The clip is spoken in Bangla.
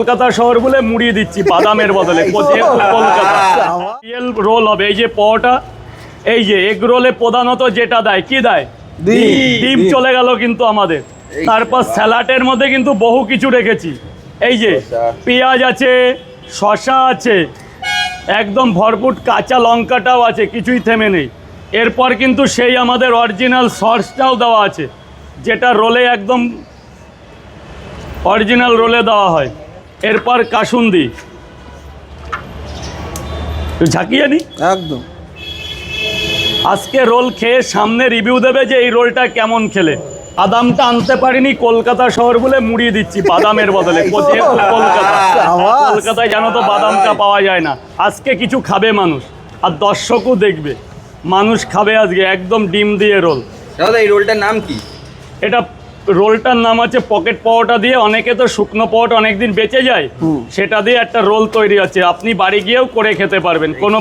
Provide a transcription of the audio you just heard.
কলকাতা শহর বলে মুড়িয়ে দিচ্ছি বাদামের বদলে। রোল হবে। এই যে পটা এই যে এগ রোলে প্রধানত যেটা দেয় কি দেয়? ডিম। চলে গেল কিন্তু আমাদের। তারপর স্যালাডের মধ্যে কিন্তু বহু কিছু রেখেছি। এই যে পেঁয়াজ আছে শশা আছে একদম ভরপুর কাঁচা লঙ্কাটাও আছে কিছুই থেমে নেই। এরপর কিন্তু সেই আমাদের অরিজিনাল সসটাও দেওয়া আছে যেটা রোলে একদম অরিজিনাল রোলে দেওয়া হয়। এরপর কাসুন্দি। ঝাঁকিয়ে নি? একদম। আজকে রোল খেয়ে সামনে রিভিউ দেবে যে এই রোলটা কেমন খেলে। বাদামটা আনতে পারিনি কলকাতা শহর বলে মুড়িয়ে দিচ্ছি বাদামের বদলে। কলকাতা। কলকাতায় জানো তো বাদামটা পাওয়া যায় না। আজকে কিছু খাবে মানুষ আর দর্শকও দেখবে। মানুষ খাবে আজকে একদম ডিম দিয়ে রোল। দাদা এই রোলটার নাম কি? এটা রোলটার নাম আছে পকেট পাওয়াটা দিয়ে অনেকে তো শুকনো পাওয়াটা অনেকদিন বেঁচে যায় সেটা দিয়ে একটা রোল তৈরি আছে আপনি বাড়ি গিয়েও করে খেতে পারবেন কোনো